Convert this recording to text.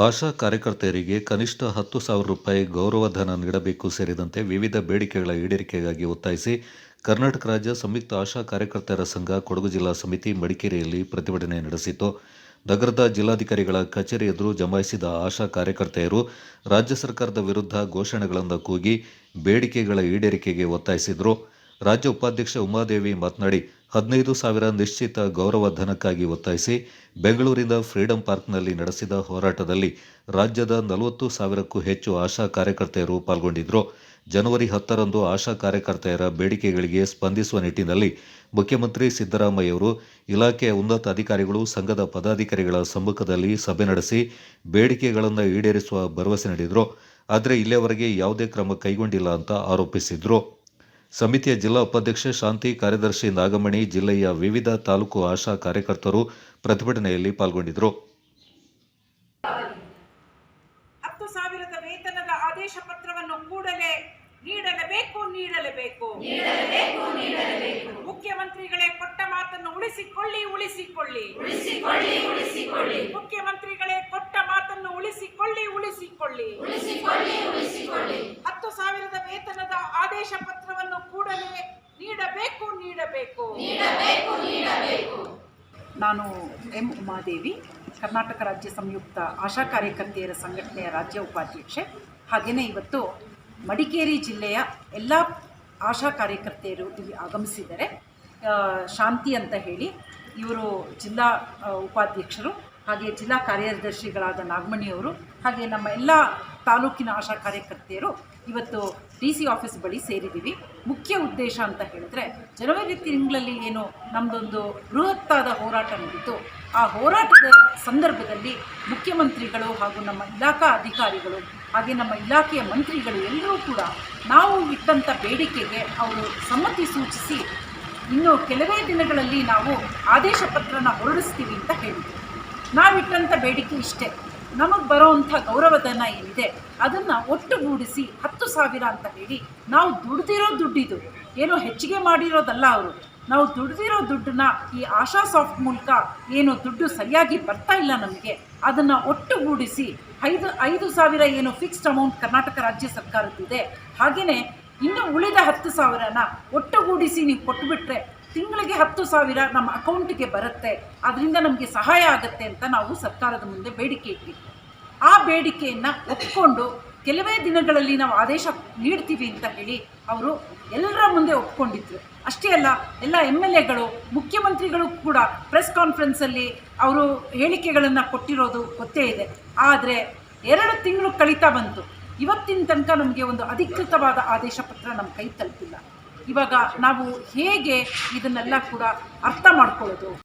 ಆಶಾ ಕಾರ್ಯಕರ್ತೆಯರಿಗೆ ಕನಿಷ್ಠ ಹತ್ತು ಸಾವಿರ ರೂಪಾಯಿ ಗೌರವಧನ ನೀಡಬೇಕು ಸೇರಿದಂತೆ ವಿವಿಧ ಬೇಡಿಕೆಗಳ ಈಡೇರಿಕೆಗಾಗಿ ಒತ್ತಾಯಿಸಿ ಕರ್ನಾಟಕ ರಾಜ್ಯ ಸಂಯುಕ್ತ ಆಶಾ ಕಾರ್ಯಕರ್ತೆಯರ ಸಂಘ ಕೊಡಗು ಜಿಲ್ಲಾ ಸಮಿತಿ ಮಡಿಕೇರಿಯಲ್ಲಿ ಪ್ರತಿಭಟನೆ ನಡೆಸಿತು ನಗರದ ಜಿಲ್ಲಾಧಿಕಾರಿಗಳ ಕಚೇರಿ ಎದುರು ಜಮಾಯಿಸಿದ ಆಶಾ ಕಾರ್ಯಕರ್ತೆಯರು ರಾಜ್ಯ ಸರ್ಕಾರದ ವಿರುದ್ಧ ಘೋಷಣೆಗಳನ್ನು ಕೂಗಿ ಬೇಡಿಕೆಗಳ ಈಡೇರಿಕೆಗೆ ಒತ್ತಾಯಿಸಿದರು. ರಾಜ್ಯ ಉಪಾಧ್ಯಕ್ಷ ಉಮಾದೇವಿ ಮಾತನಾಡಿ, ಹದಿನೈದು ಸಾವಿರ ನಿಶ್ಚಿತ ಗೌರವಧನಕ್ಕಾಗಿ ಒತ್ತಾಯಿಸಿ ಬೆಂಗಳೂರಿನ ಫ್ರೀಡಂ ಪಾರ್ಕ್ನಲ್ಲಿ ನಡೆಸಿದ ಹೋರಾಟದಲ್ಲಿ ರಾಜ್ಯದ ನಲವತ್ತು ಸಾವಿರಕ್ಕೂ ಹೆಚ್ಚು ಆಶಾ ಕಾರ್ಯಕರ್ತೆಯರು ಪಾಲ್ಗೊಂಡಿದ್ದರು ಜನವರಿ ಹತ್ತರಂದು ಆಶಾ ಕಾರ್ಯಕರ್ತೆಯರ ಬೇಡಿಕೆಗಳಿಗೆ ಸ್ಪಂದಿಸುವ ನಿಟ್ಟಿನಲ್ಲಿ ಮುಖ್ಯಮಂತ್ರಿ ಸಿದ್ದರಾಮಯ್ಯವರು ಇಲಾಖೆಯ ಉನ್ನತ ಅಧಿಕಾರಿಗಳು, ಸಂಘದ ಪದಾಧಿಕಾರಿಗಳ ಸಮ್ಮುಖದಲ್ಲಿ ಸಭೆ ನಡೆಸಿ ಬೇಡಿಕೆಗಳನ್ನು ಈಡೇರಿಸುವ ಭರವಸೆ ನೀಡಿದರು. ಆದರೆ ಇಲ್ಲಿಯವರೆಗೆ ಯಾವುದೇ ಕ್ರಮ ಕೈಗೊಂಡಿಲ್ಲ ಅಂತ ಆರೋಪಿಸಿದರು. ಸಮಿತಿಯ ಜಿಲ್ಲಾ ಉಪಾಧ್ಯಕ್ಷೆ ಶಾಂತಿ ಕಾರ್ಯದರ್ಶಿ ನಾಗಮಣಿ ಜಿಲ್ಲೆಯ ವಿವಿಧ ತಾಲೂಕು ಆಶಾ ಕಾರ್ಯಕರ್ತರು ಪ್ರತಿಭಟನೆಯಲ್ಲಿ ಪಾಲ್ಗೊಂಡಿದ್ದರು. ಹತ್ತು ಸಾವಿರದ ವೇತನದ ಆದೇಶ ಪತ್ರವನ್ನು ಕೂಡಲೇ ನೀಡಲೇಬೇಕು ನೀಡಲೇಬೇಕು. ಮುಖ್ಯಮಂತ್ರಿಗಳೇ ಕೊಟ್ಟ ಮಾತನ್ನು ಉಳಿಸಿಕೊಳ್ಳಿ ಉಳಿಸಿಕೊಳ್ಳಿ. ಮುಖ್ಯಮಂತ್ರಿಗಳೇ ಕೊಟ್ಟ ಮಾತನ್ನು ಉಳಿಸಿಕೊಳ್ಳಿ ಉಳಿಸಿಕೊಳ್ಳಿ ಹತ್ತು ಸಾವಿರದ ವೇತನದ ಆದೇಶ ಪತ್ರವನ್ನು ಕೂಡಲೇ ನೀಡಬೇಕು. ನೀಡಬೇಕು ನಾನು ಎಂ ಉಮಾದೇವಿ ಕರ್ನಾಟಕ ರಾಜ್ಯ ಸಂಯುಕ್ತ ಆಶಾ ಕಾರ್ಯಕರ್ತೆಯರ ಸಂಘಟನೆಯ ರಾಜ್ಯ ಉಪಾಧ್ಯಕ್ಷೆ. ಹಾಗೆಯೇ ಇವತ್ತು ಮಡಿಕೇರಿ ಜಿಲ್ಲೆಯ ಎಲ್ಲ ಆಶಾ ಕಾರ್ಯಕರ್ತೆಯರು ಇಲ್ಲಿ ಆಗಮಿಸಿದರೆ ಶಾಂತಿ ಅಂತ ಹೇಳಿ ಇವರು ಜಿಲ್ಲಾ ಉಪಾಧ್ಯಕ್ಷರು ಹಾಗೆ ಜಿಲ್ಲಾ ಕಾರ್ಯದರ್ಶಿಗಳಾದ ನಾಗಮಣಿಯವರು ಹಾಗೆ ನಮ್ಮ ಎಲ್ಲ ತಾಲೂಕಿನ ಆಶಾ ಕಾರ್ಯಕರ್ತೆಯರು ಇವತ್ತು ಡಿ ಸಿ ಆಫೀಸ್ ಬಳಿ ಸೇರಿದ್ದೀವಿ. ಮುಖ್ಯ ಉದ್ದೇಶ ಅಂತ ಹೇಳಿದ್ರೆ, ಜನವರಿ ತಿಂಗಳಲ್ಲಿ ಏನು ನಮ್ಮದೊಂದು ಬೃಹತ್ತಾದ ಹೋರಾಟ ನಡೆಯಿತು ಆ ಹೋರಾಟದ ಸಂದರ್ಭದಲ್ಲಿ ಮುಖ್ಯಮಂತ್ರಿಗಳು ಹಾಗೂ ನಮ್ಮ ಇಲಾಖಾ ಅಧಿಕಾರಿಗಳು ಹಾಗೆ ನಮ್ಮ ಇಲಾಖೆಯ ಮಂತ್ರಿಗಳು ಎಲ್ಲರೂ ಕೂಡ ನಾವು ಇಟ್ಟಂಥ ಬೇಡಿಕೆಗೆ ಅವರು ಸಮ್ಮತಿ ಸೂಚಿಸಿ ಇನ್ನು ಕೆಲವೇ ದಿನಗಳಲ್ಲಿ ನಾವು ಆದೇಶ ಪತ್ರನ ಹೊರಡಿಸ್ತೀವಿ ಅಂತ ಹೇಳಿದ್ವಿ ನಾವಿಟ್ಟಂಥ ಬೇಡಿಕೆ ಇಷ್ಟೇ. ನಮಗೆ ಬರೋ ಅಂಥ ಗೌರವಧನ ಏನಿದೆ, ಅದನ್ನು ಒಟ್ಟುಗೂಡಿಸಿ ಹತ್ತು ಸಾವಿರ ಅಂತ ಹೇಳಿ ನಾವು ದುಡ್ದಿರೋ ದುಡ್ಡಿದು, ಏನೋ ಹೆಚ್ಚಿಗೆ ಮಾಡಿರೋದಲ್ಲ ಅವರು. ನಾವು ದುಡ್ದಿರೋ ದುಡ್ಡನ್ನ ಈ ಆಶಾ ಸಾಫ್ಟ್ ಮೂಲಕ ಏನು ದುಡ್ಡು ಸರಿಯಾಗಿ ಬರ್ತಾ ಇಲ್ಲ ನಮಗೆ, ಅದನ್ನು ಒಟ್ಟುಗೂಡಿಸಿ ಐದು ಐದು ಸಾವಿರ ಏನು ಫಿಕ್ಸ್ಡ್ ಅಮೌಂಟ್ ಕರ್ನಾಟಕ ರಾಜ್ಯ ಸರ್ಕಾರದ್ದಿದೆ ಹಾಗೆಯೇ ಇನ್ನು ಉಳಿದ ಹತ್ತು ಸಾವಿರನ ಒಟ್ಟುಗೂಡಿಸಿ ನೀವು ಕೊಟ್ಟುಬಿಟ್ರೆ ತಿಂಗಳಿಗೆ ಹತ್ತು ಸಾವಿರ ನಮ್ಮ ಅಕೌಂಟಿಗೆ ಬರುತ್ತೆ, ಅದರಿಂದ ನಮಗೆ ಸಹಾಯ ಆಗುತ್ತೆ ಅಂತ ನಾವು ಸರ್ಕಾರದ ಮುಂದೆ ಬೇಡಿಕೆ ಇಟ್ಟಿದ್ವಿ ಆ ಬೇಡಿಕೆಯನ್ನು ಒಪ್ಪಿಕೊಂಡು ಕೆಲವೇ ದಿನಗಳಲ್ಲಿ ನಾವು ಆದೇಶ ನೀಡ್ತೀವಿ ಅಂತ ಹೇಳಿ ಅವರು ಎಲ್ಲರ ಮುಂದೆ ಒಪ್ಕೊಂಡಿದ್ರು. ಅಷ್ಟೇ ಅಲ್ಲ, ಎಲ್ಲ ಎಂ ಎಲ್ ಎಗಳು, ಮುಖ್ಯಮಂತ್ರಿಗಳು ಕೂಡ ಪ್ರೆಸ್ ಕಾನ್ಫರೆನ್ಸಲ್ಲಿ ಅವರು ಹೇಳಿಕೆಗಳನ್ನು ಕೊಟ್ಟಿರೋದು ಗೊತ್ತೇ ಇದೆ. ಆದರೆ ಎರಡು ತಿಂಗಳು ಕಳೀತಾ ಬಂತು. ಇವತ್ತಿನ ತನಕ ನಮಗೆ ಒಂದು ಅಧಿಕೃತವಾದ ಆದೇಶ ಪತ್ರ ನಮ್ಮ ಕೈ ತಲುಪಿಲ್ಲ. ಇವಾಗ ನಾವು ಹೇಗೆ ಇದನ್ನೆಲ್ಲ ಕೂಡ ಅರ್ಥ ಮಾಡ್ಕೊಳ್ಳೋದು?